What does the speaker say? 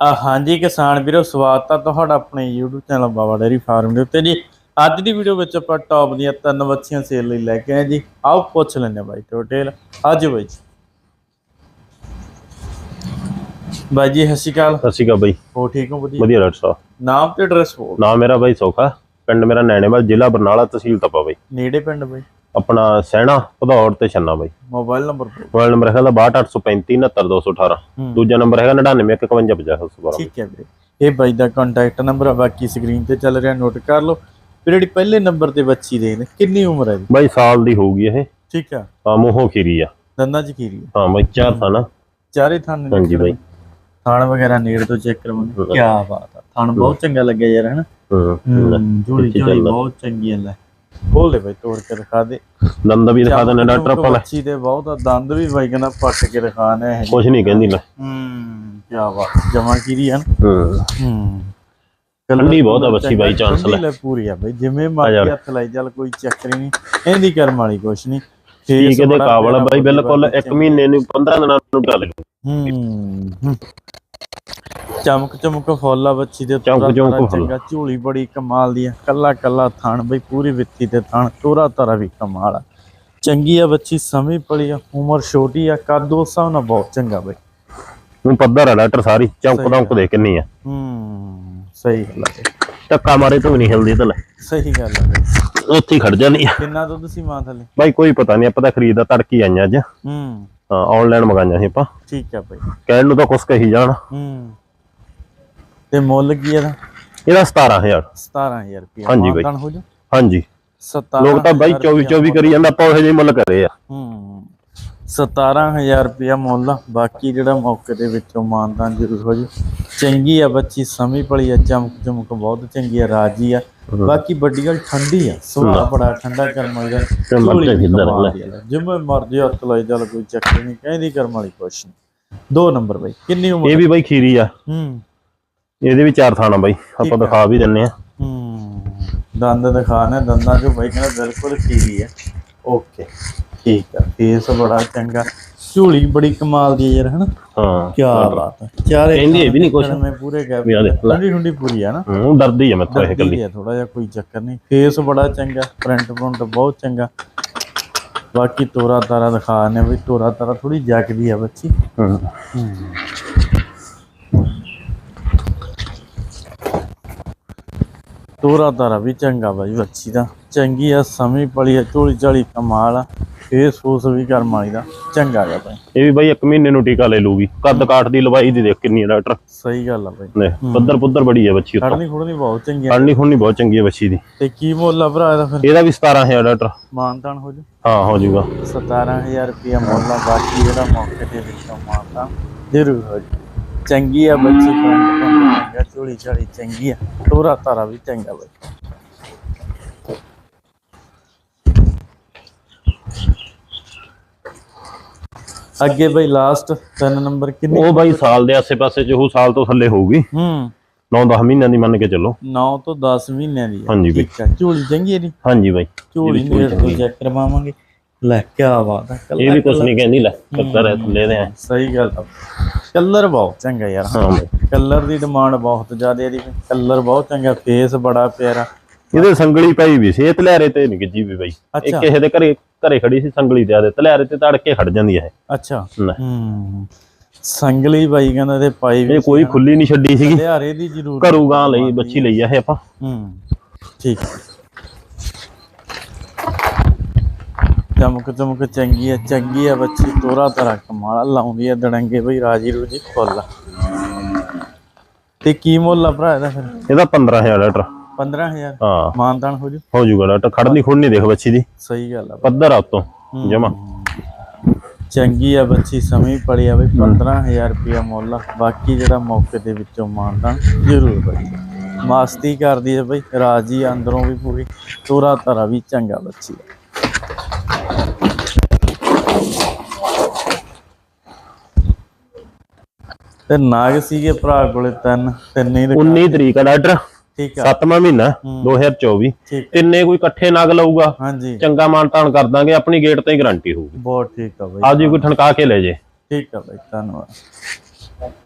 ਹਾਂਜੀ ਕਿਸਾਨ ਵੀਰੋ ਸਵਾਗਤ ਆ ਤੁਹਾਡਾ ਆਪਣੇ YouTube channel Baba dairy farm ਦੇ ਉੱਤੇ ਜੀ। ਅੱਜ ਦੀ ਵੀਡੀਓ ਵਿੱਚ ਆਪਾਂ ਟੌਪ ਦੀਆਂ ਤਿੰਨ ਬੱਚੀਆਂ ਸੇਲ ਲਈ ਲੈ ਕੇ ਆਏ ਜੀ। ਆਓ ਪੁੱਛ ਲੈਂਦੇ ਹਾਂ ਬਾਈ ਟੋਟਲ ਅੱਜ ਬਾਈ ਜੀ। ਬਾਈ ਜੀ ਸਤਿ ਸ਼੍ਰੀ ਅਕਾਲ। ਸਤਿ ਸ਼੍ਰੀ ਅਕਾਲ ਬਾਈ। ਹੋ ਠੀਕ ਹੋ? ਵਧੀਆ। ਵਧੀਆ ਡਾਕਟਰ ਸਾਹਿਬ ਨਾਮ ਤੇ ਐਡਰੈਸ ਬੋਲ ਨਾਮ ਮੇਰਾ ਬਾਈ ਸੋਖਾ। ਪਿੰਡ ਮੇਰਾ ਨੈਣੇਵਾਲ ਜ਼ਿਲ੍ਹਾ ਬਰਨਾਲਾ ਤਹਿਸੀਲ ਤਪਾ ਬਾਈ। ਨੇੜੇ ਪਿੰਡ ਬਾਈ। ਆਪਣਾ ਸੈਣਾ ਭਦੌੜ ਤੇ ਛੰਨਾ ਬਾਈ। ਮੋਬਾਈਲ ਨੰਬਰ ਮੋਬਾਈਲ ਨੰਬਰ ਹੈਗਾ 62835 69218 ਹੂੰ। ਦੂਜਾ ਨੰਬਰ ਹੈਗਾ 9915550712 ਠੀਕ ਹੈ ਵੀਰੇ। ਇਹ ਬਾਈ ਦਾ ਕੰਟੈਕਟ ਨੰਬਰ ਆ ਬਾਕੀ ਸਕਰੀਨ ਤੇ ਚੱਲ ਰਿਹਾ ਨੋਟ ਕਰ ਲਓ। ਫਿਰ ਜਿਹੜੀ ਪਹਿਲੇ ਨੰਬਰ ਤੇ ਬੱਚੀ ਦੇ ਨੇ ਕਿੰਨੀ ਉਮਰ ਹੈ ਜੀ ਬਾਈ ਸਾਲ ਦੀ ਹੋਊਗੀ ਇਹ। ਠੀਕ ਆ। ਆ ਮੂੰਹੋਂ ਖੀਰੀ ਆ। ਦੰਦਾਂ ਚ ਖੀਰੀ ਆ। ਹਾਂ ਬਾਈ ਚਾਰ ਥਾਣਾ। ਚਾਰੇ ਥਣ ਹਾਂਜੀ ਬਾਈ। ਥਣ ਵਗੈਰਾ ਨੇੜ ਤੋਂ ਚੈੱਕ ਕਰਵਾਉਂਦੇ ਕੀ ਬਾਤ ਆ। ਥਣ ਬਹੁਤ ਚੰਗਾ ਲੱਗਿਆ ਯਾਰ ਹਨਾ ਹੂੰ। ਜੋੜੀ ਜੋੜੀ। ਬਹੁਤ ਚੰਗੀ ਹੈ ਲੈ। ਖੋਲ ਦੇ ਬਈ ਤੋੜ ਕੇ ਦਿਖਾ ਦੇ। ਦੰਦ ਵੀ ਦਿਖਾ ਦਿੰਦੇ ਡਾਕਟਰ ਆਪਾਂ ਲੈ ਦੇ ਬਹੁਤ ਆ ਦੰਦ ਵੀ ਬਾਈ ਕਹਿੰਦਾ ਪੱਟ ਕੇ ਦਿਖਾਣੇ ਹੈ ਕੁਝ ਨਹੀਂ ਕਹਿੰਦੀ ਲੈ ਹੂੰ ਕੀ ਬਾਤ ਜਮਾ ਕੀਰੀ ਹਨ ਹੂੰ। ਹੂੰ। ਠੰਡੀ ਬਹੁਤ ਆ ਬੱਚੀ ਬਾਈ ਚਾਂਸ ਲੈ। ਪੂਰੀ ਆ ਬਈ ਜਿਵੇਂ ਜਾ। ਹੱਥ ਲਾਈ ਚੱਲ ਕੋਈ ਚੱਕਰ ਹੀ ਨਹੀਂ ਇਹਦੀ ਕਰਮ ਵਾਲੀ ਕੁਛ ਨਹੀਂ। ਠੀਕ ਇਹਦੇ ਕਾਬਲ ਬਾਈ ਬਿਲਕੁਲ 1 ਮਹੀਨੇ ਨੂੰ 15 ਦਿਨਾਂ ਨੂੰ ਗੱਲ ਹੂੰ। ਚਮਕ ਚਮਕ ਫੁੱਲਾ ਬੱਚੀ ਦੇ ਚਮਕ ਚਮਕ। ਚੰਗਾ ਝੋਲੀ ਬੜੀ ਕਮਾਲ ਦੀ ਆ। ਕੱਲਾ ਕੱਲਾ ਥਣ ਬਈ ਪੂਰੀ ਵਿੱਤੀ ਤੇ ਥਣ ਤੋਰਾ ਤਾਰਾ ਵੀ ਕਮਾਲ ਆ। ਚੰਗੀ ਆ ਬੱਚੀ ਸਮੀ ਪਲੀ ਆ ਉਮਰ ਛੋਟੀ ਆ ਕੱਦ ਉਸ ਨਾਲ ਬਹੁਤ ਚੰਗਾ ਬਈ। ਹੁਣ ਪੱਧਰ ਆ ਡਾਕਟਰ ਸਾਰੀ ਚੌਂਕ ਦੌਂਕ ਦੇ ਕਿੰਨੀ ਆ। ਹੂੰ ਸਹੀ ਗੱਲ ਆ ਧੱਕਾ ਮਾਰੇ ਤੋਂ ਨਹੀਂ ਹਿਲਦੀ ਤੇ ਲੈ ਸਹੀ ਗੱਲ ਆ ਬਈ। ਉੱਥੇ ਖੜ ਆ। ਕਿੰਨਾ ਦੁੱਧ ਸੀ ਮਾਂ ਥੱਲੇ? ਬਾਈ ਕੋਈ ਪਤਾ ਨਹੀਂ ਆਪਾਂ ਤਾਂ ਖਰੀਦਦਾ ਤੜਕੀ ਆਈਆਂ ਅੱਜ। ਹੂੰ। ਹਾਂ ਆਨਲਾਈਨ ਮੰਗਾਈਆਂ ਸੀ ਆਪਾਂ। ਠੀਕ ਆ ਬਈ ਕਹਿਣ ਨੂੰ ਤਾਂ ਕੁਛ ਕਹੀ ਜਾਣ। ਹੂੰ। ਤੇ ਮੁੱਲ ਕੀ ਇਹਦਾ? ਇਹਦਾ 17000 17000 ਰੁਪਏ ਹਾਂਜੀ ਬਈ। ਹੋ ਜਾ ਹਾਂਜੀ। 17 ਲੋਕ ਤਾਂ ਬਾਈ 24 24 ਕਰੀ ਜਾਂਦਾ ਆਪਾਂ ਉਹ ਜਿਹੇ ਮੁੱਲ ਕਰੇ ਆ। ਹੂੰ। 17000 ਰੁਪਇਆ ਮੁੱਲ। ਬਾਕੀ ਜਿਹੜਾ ਮੌਕੇ ਦੇ ਵਿੱਚੋਂ ਮਾਨਦਾਨ ਜ਼ਰੂਰ ਹੋ ਜੀ ਚੰਗੀ ਆ ਬੱਚੀ ਸਮੀ ਪਲੀ ਆ ਚਮਕ ਚਮਕ ਬਹੁਤ ਚੰਗੀ ਆ ਰਾਜੀ ਆ। ਬਾਕੀ ਵੱਡੀ ਗੱਲ ਠੰਡੀ ਆ ਸੁਭਾਅ ਬੜਾ ਠੰਡਾ ਕਰਮ ਵਾਲੀ ਦਾ ਤੇ ਮਰ ਜਾ ਜਿੱਧਰ ਕਮਾਲ ਲੈ। ਦੀ ਆ। ਜਿਵੇਂ ਮਰਜ਼ੀ ਹੱਥ ਲਾਈ ਚੱਲ ਕੋਈ ਚੱਕਰ ਨਹੀਂ ਕਹਿੰਦੀ ਕਰਮ ਵਾਲੀ ਕੁਛ ਨਹੀਂ। ਦੋ ਨੰਬਰ ਬਈ ਕਿੰਨੀ ਉਮਰ ਇਹ ਵੀ ਬਾਈ ਖੀਰੀ ਆ। ਹੂੰ। ਇਹਦੇ ਵੀ ਚਾਰ ਥਾਣਾ ਬਾਈ ਆਪਾਂ ਦਿਖਾ ਵੀ ਦਿੰਨੇ ਆ। ਹੂੰ ਦੰਦ ਦਿਖਾਣੇ ਦੰਦਾਂ ਚੋਂ ਬਾਈ ਕਹਿੰਦਾ ਬਿਲਕੁਲ ਖੀਰੀ ਹੈ ਓਕੇ ਠੀਕ ਆ ਫੇਸ ਬੜਾ ਚੰਗਾ। ਝੋਲੀ ਬੜੀ ਕਮਾਲ ਦੀ ਹੈ ਯਾਰ ਹਨਾ? ਹਾਂ ਕੀ ਬਾਤ ਹੈ। ਚਾਰੇ ਕਹਿੰਦੀ ਇਹ ਵੀ ਨਹੀਂ ਕੁਛ। ਮੈਂ ਪੂਰੇ ਗੈਪ ਵੀ ਆ ਦੇਖ ਲੈ। ਠੰਡੀ ਠੰਡੀ ਪੂਰੀ ਆ ਨਾ। ਹੂੰ ਡਰਦੀ ਆ ਮੈਥੋਂ ਇਹ ਕੱਲੀ ਥੋੜਾ ਜਿਹਾ ਕੋਈ ਚੱਕਰ ਨਹੀਂ। ਫੇਸ ਬੜਾ ਚੰਗਾ ਪ੍ਰਿੰਟ ਪ੍ਰਿੰਟ ਬਹੁਤ ਚੰਗਾ। ਬਾਕੀ ਤੋਰਾ ਤਾਰਾ ਦਿਖਾ ਨੇ ਵੀ ਤੋਰਾ ਤਾਰਾ ਥੋੜੀ ਜਗਦੀ ਆ ਬੱਚੀ। ਹੂੰ। ਤੋਰਾ ਤਾਰਾ ਵੀ ਚੰਗਾ ਬਾਈ ਬੱਚੀ ਦਾ। ਚੰਗੀ ਆ ਸਮੀ ਪਲੀ ਆ ਝੋਲੀ ਝਾਲੀ ਕਮਾਲ ਆ। ਫੇਸ ਫੂਸ ਵੀ ਕਰਮ ਵਾਲੀ ਦਾ ਚੰਗਾ ਗਾ ਬਾਈ ਇਹ ਵੀ ਬਾਈ 1 ਮਹੀਨੇ ਨੂੰ ਟੀਕਾ ਲੈ ਲੂਗੀ ਕੱਦ ਕਾਠ ਦੀ ਲਵਾਈ ਦੀ ਦੇਖ ਕਿੰਨੀ ਆ ਡਾਕਟਰ। ਸਹੀ ਗੱਲ ਆ ਬਾਈ ਨੇ ਪੱਧਰ ਪੁੱਧਰ ਬੜੀ ਆ ਬੱਚੀ ਉੱਤੋਂ। ਖੜਨੀ ਖੁੜਨੀ ਬਹੁਤ ਚੰਗੀ ਆ। ਖੜਨੀ ਖੁੜਨੀ ਬਹੁਤ ਚੰਗੀ ਆ ਬੱਚੀ ਦੀ। ਤੇ ਕੀ ਮੁੱਲ ਆ ਭਰਾ ਇਹਦਾ ਫਿਰ? ਇਹਦਾ ਵੀ 17000 ਡਾਕਟਰ। ਮਾਨਤਾਨ ਹੋ ਜੂ? ਹਾਂ ਹੋ ਜਾਊਗਾ 17000 ਰੁਪਇਆ ਮੁੱਲ ਆ ਬਾਕੀ ਜਿਹੜਾ ਮੌਕੇ ਦੇ ਵਿੱਚੋਂ ਮਾਨਤਾਨ ਜ਼ਰੂਰ ਹੋ ਜੂ। ਚੰਗੀ ਆ ਬੱਚੀ ਪ੍ਰਿੰਟ ਪ੍ਰਿੰਟ ਚੰਗਾ ਝੋਲੀ ਝਾਲੀ ਚੰਗੀ ਆ। ਤੋਰਾ ਤਾਰਾ ਵੀ ਚੰਗਾ ਬਾਈ ਅੱਗੇ ਬਈ ਲਾਸਟ ਤਿੰਨ ਨੰਬਰ ਕਿੰਨੇ ਉਹ ਬਾਈ ਸਾਲ ਦੇ ਆਸੇ-ਪਾਸੇ ਚ ਉਹ ਸਾਲ ਤੋਂ ਥੱਲੇ ਹੋਊਗੀ ਹੂੰ। 9-10 ਮਹੀਨਿਆਂ ਦੀ ਮੰਨ ਕੇ ਚੱਲੋ। 9 ਤੋਂ 10 ਮਹੀਨਿਆਂ ਦੀ ਹਾਂਜੀ ਬਈ। ਝੋਲੀ ਚੰਗੀ ਹੈ ਜੀ ਹਾਂਜੀ ਬਾਈ। ਝੋਲੀ ਨੇੜ ਤੋਂ ਚੈੱਕ ਕਰਵਾਵਾਂਗੇ। ਲੈ ਕੀ ਬਾਤ ਹੈ ਇਹ ਵੀ ਕੁਛ ਨਹੀਂ ਕਹਿੰਦੀ ਲੈ ਕੱਤਰ ਹੈ ਥੱਲੇ ਦੇ ਆ। ਸਹੀ ਗੱਲ ਆ। ਕਲਰ ਬਹੁਤ ਚੰਗਾ ਯਾਰ। ਹਾਂ ਕਲਰ ਦੀ ਡਿਮਾਂਡ ਬਹੁਤ ਜ਼ਿਆਦਾ ਇਹਦੀ। ਕਲਰ ਬਹੁਤ ਚੰਗਾ ਫੇਸ ਬੜਾ ਪਿਆਰਾ। ਇਹਦੇ ਸੰਗਲੀ ਪਈ ਵੀ ਸੀ ਇਹ ਤਲਿਆਰੇ ਤੇ ਨਹੀਂ ਗਿੱਜੀ ਵੀ ਬਾਈ ਇਹ। ਕਿਸੇ ਦੇ ਘਰੇ ਘਰੇ ਖੜੀ ਸੀ ਸੰਗਲੀ ਤੇ ਆਦੇ ਤਲਿਆਰੇ ਤੇ ਤੜ ਕੇ ਖੜ ਜਾਂਦੀ ਹੈ ਅੱਛਾ। ਹੂੰ। ਸੰਗਲੀ ਬਾਈ ਕਹਿੰਦਾ ਤੇ ਪਾਈ ਵੀ ਇਹ ਕੋਈ ਖੁੱਲੀ ਨਹੀਂ ਛੱਡੀ ਸੀਗੀ। ਹਰਿਆਰੇ ਦੀ ਜ਼ਰੂਰ ਘਰੂ ਗਾਂ ਲਈ ਬੱਚੀ ਲਈ। ਆ ਇਹ ਆਪਾਂ। ਹੂੰ। ਠੀਕ। ਚਮਕ ਚਮਕ ਚੰਗੀ ਆ ਚੰਗੀ ਆ ਬੱਚੀ ਤੋਰਾ ਤਰਾ ਕਮਾਲ ਲਾਉਂਦੀ ਆ ਦੜੰਗੇ ਬਈ ਰਾਜੀ ਰੂਜੀ ਫੁੱਲ। ਤੇ ਕੀ ਮੁੱਲ ਆ ਭਰਾ ਇਹਦਾ ਫਿਰ? ਇਹਦਾ 15000 ਡਾਕਟਰ 15000 ਹਾਂ। ਮਾਨਦਾਨ ਹੋ ਜੂ। ਹੋ ਜਾਊਗਾ ਡਾਕਟਰ ਖੜਨੀ ਖੁੜਨੀ ਦੇਖ ਬੱਚੀ ਦੀ। ਸਹੀ ਗੱਲ ਆ ਬਈ। ਪੱਧਰ ਆ ਉਤੋਂ ਜਮਾ। ਚੰਗੀ ਆ ਬੱਚੀ ਸਮੀ ਪੜੀ ਆ ਬਈ 15000 ਰੁਪਇਆ ਮੁੱਲ ਆ। ਬਾਕੀ ਜਿਹੜਾ ਮੌਕੇ ਦੇ ਵਿੱਚੋਂ ਮਾਨਦਾਨ ਜ਼ਰੂਰ ਬਈ। ਮਸਤੀ ਕਰਦੀ ਹੈ ਬਈ ਰਾਜੀ ਆ, ਅੰਦਰੋਂ ਵੀ ਪੂਰੀ। ਤੋਰਾ ਤਰਾ ਵੀ ਚੰਗਾ ਬੱਚੀ ਆ। ਤੇ ਨਾਗ ਸੀਗੇ ਭਰਾ ਕੋਲੇ ਤਿੰਨ ਤਿੰਨੇ ਦੇ 19 ਤਰੀਕ ਆ ਡਾਕਟਰ। ਠੀਕ ਆ। 7ਵਾਂ ਮਹੀਨਾ 2024 ਠੀਕ ਤਿੰਨੇ ਕੋਈ ਇਕੱਠੇ ਨਗ ਲਊਗਾ। ਹਾਂਜੀ। ਚੰਗਾ ਮਾਨ ਤਾਨ ਕਰ ਦਾਂਗੇ ਆਪਣੀ ਗੇਟ ਤੇ ਹੀ ਗਾਰੰਟੀ ਹੋਊਗੀ। ਬਹੁਤ ਠੀਕ ਆ ਬਈ। ਅੱਜ ਕੋਈ ਠਣਕਾ ਕੇ ਲੈ ਜੇ। ਠੀਕ ਆ ਬਈ ਧੰਨਵਾਦ।